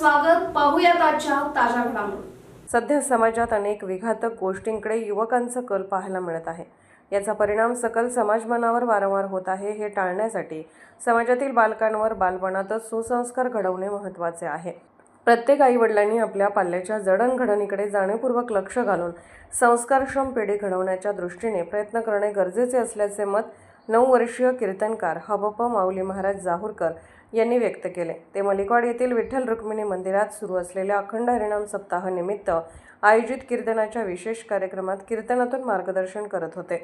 स्वागत. पाहूयात आजच्या ताज्या घडामोडी. सध्या समाजात अनेक विघातक गोष्टींकडे युवकांचा कल पाहायला मिळत आहे. याचा परिणाम सकल समाजमनावर वारंवार होत आहे हे टाळण्यासाठी समाजातील बालकांवर बालपणातच सुसंस्कार घडवणे महत्त्वाचे आहे. प्रत्येक आईवडिलांनी आपल्या पाल्याच्या जडणघडणीकडे जाणीवपूर्वक लक्ष घालून संस्कारक्षम पिढी घडवण्याच्या दृष्टीने प्रयत्न करणे गरजेचे असल्याचे मत नऊ वर्षीय कीर्तनकार हबप माऊली महाराज जाहूरकर यांनी व्यक्त केले. ते मलिकवाड येथील विठ्ठल रुक्मिणी मंदिरात सुरू असलेल्या अखंड हरिणाम सप्ताहानिमित्त आयोजित कीर्तनाच्या विशेष कार्यक्रमात कीर्तनातून मार्गदर्शन करत होते.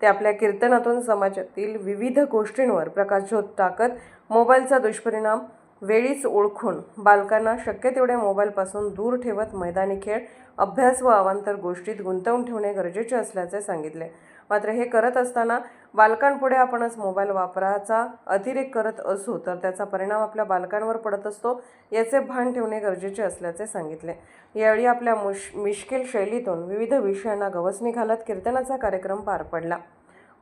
ते आपल्या कीर्तनातून समाजातील विविध गोष्टींवर प्रकाशझोत टाकत मोबाईलचा दुष्परिणाम वेळीच ओळखून बालकांना शक्य तेवढ्या मोबाईलपासून दूर ठेवत मैदानी खेळ अभ्यास व अवांतर गोष्टीत गुंतवून ठेवणे गरजेचे असल्याचे सांगितले. मात्र हे करत असताना बालकांपुढे आपणच मोबाईल वापराचा अतिरेक करत असू तर त्याचा परिणाम आपल्या बालकांवर पडत असतो याचे भान ठेवणे गरजेचे असल्याचे सांगितले. यावेळी आपल्या मुश मिश्किल शैलीतून विविध विषयांना गवसणी घालत कीर्तनाचा कार्यक्रम पार पडला.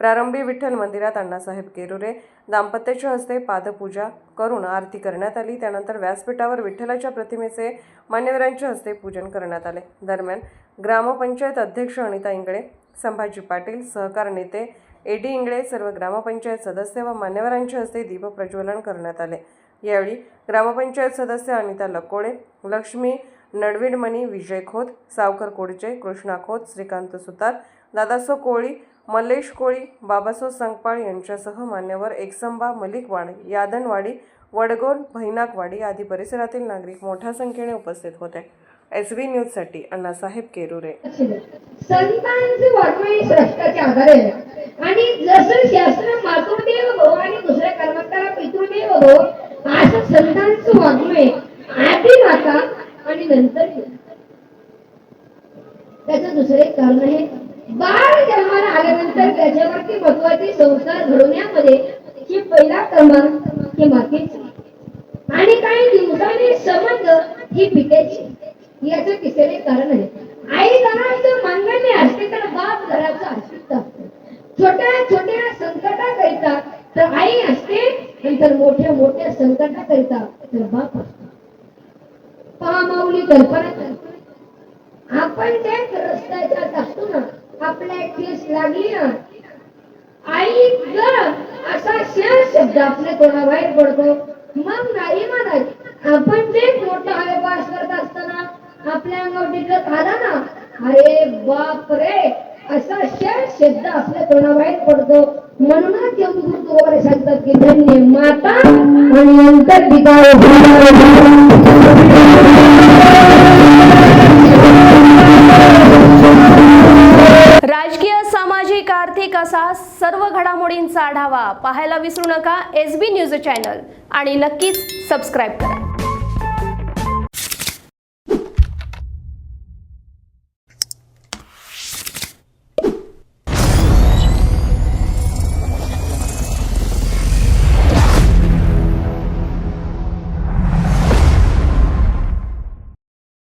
प्रारंभी विठ्ठल मंदिरात अण्णासाहेब केरुरे दाम्पत्याच्या हस्ते पादपूजा करून आरती करण्यात आली. त्यानंतर व्यासपीठावर विठ्ठलाच्या प्रतिमेचे मान्यवरांच्या हस्ते पूजन करण्यात आले. दरम्यान ग्रामपंचायत अध्यक्ष अनिता इंगळे संभाजी पाटील सहकार नेते एडी इंगळे सर्व ग्रामपंचायत सदस्य व मान्यवरांच्या हस्ते दीपप्रज्वलन करण्यात आले. यावेळी ग्रामपंचायत सदस्य अनिता लकोळे लक्ष्मी नडवीडमणी विजय खोत सावकर कोडचे कृष्णा खोत श्रीकांत सुतार दादासो कोळी मल्लेश कोळी बाबासो संगपाळ यांच्यासह मान्यवर एकसंबा मलिकवाड यादनवाडी वडगोन भैनाकवाडी आदी परिसरातील नागरिक मोठ्या संख्येने उपस्थित होते. एस बी न्यूजसाठी अण्णासाहेब केरुरे. संतांचे वाङ्मय ही श्रेष्ठाच्या आधारे. आणि जसं शास्त्र मातृदेव भव आणि दुसऱ्या कर्मकाला पितृदेव भव असं संतांचं वाङ्मय आधी माता आणि नंतर त्याचं दुसरे कारण हे बाळ जन्माला आल्यानंतर त्याच्यावरती भगवती संस्कार घडवण्यामध्ये ही पहिला क्रमांक हे मातेची. आणि काही दिवसाने संबंध ही पित्याची याचं तिसरे कारण आहे. आई घराचं मांगण्य असते तर बाप घराचं अस्तित्व असतं. छोट्या छोट्या संकटाकरिता तर आई असते नंतर मोठ्या मोठ्या संकटाकरिता तर बाप असतो. पहा माऊली कल्पना आपण त्या रस्त्याच्या असतो ना आपल्या ठेस लागली ना. आई ग असा शेर शब्द आपल्या तोंडाबाहेर पडतो. मग नाही म्हणाय आपण जे मोठा हवे पास करत असताना आपल्या अंगावर टिकत आला ना. अरे बाप रे असा शेर शब्द आपल्या तोंडाबाहेर पडतो. म्हणूनच येऊन गुरु वगैरे सांगतात की धन्य माता आणि नंतर पिता. सर्व घडामोडींचा आढावा पाहायला विसरू नका. एस बी न्यूज चॅनल आणि नक्कीच सबस्क्राईब करा.